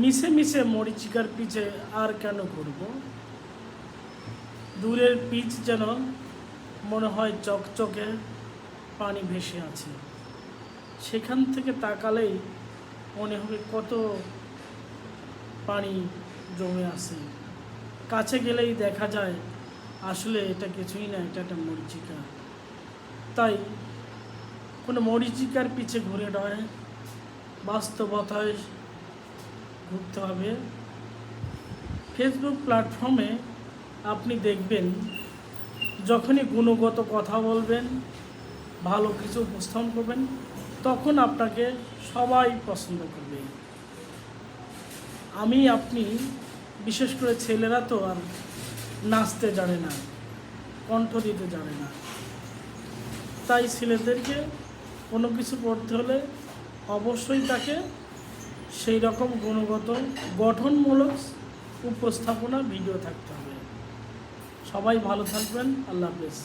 মিশে মিশে মরিচিকার পিছে আর কেন করব দূরের পিচ যেন মনে হয় চকচকে পানি ভেসে আছে। সেখান থেকে তাকালেই মনে হবে কত পানি জমে আছে। কাছে গেলেই দেখা যায়, আসলে এটা কিছুই না, এটা একটা মরিচিকা। তাই কোনো মরিচিকার পিছে ঘুরে নয়, বাস্তবতায় ঘুরতে হবে। ফেসবুক প্ল্যাটফর্মে আপনি দেখবেন, যখনই গুণগত কথা বলবেন, ভালো কিছু উপস্থাপন করবেন, তখন আপনাকে সবাই পছন্দ করবে। আমি, আপনি, বিশেষ করে ছেলেরা তো আর নাচতে জানে না, কণ্ঠ দিতে জানে না। তাই ছেলেদেরকে কোনো কিছু করতে হলে অবশ্যই তাকে সেই রকম গুণগত গঠনমূলক উপস্থাপনা ভিডিও থাকতে হবে। সবাই ভালো থাকবেন। আল্লাহ হাফেজ।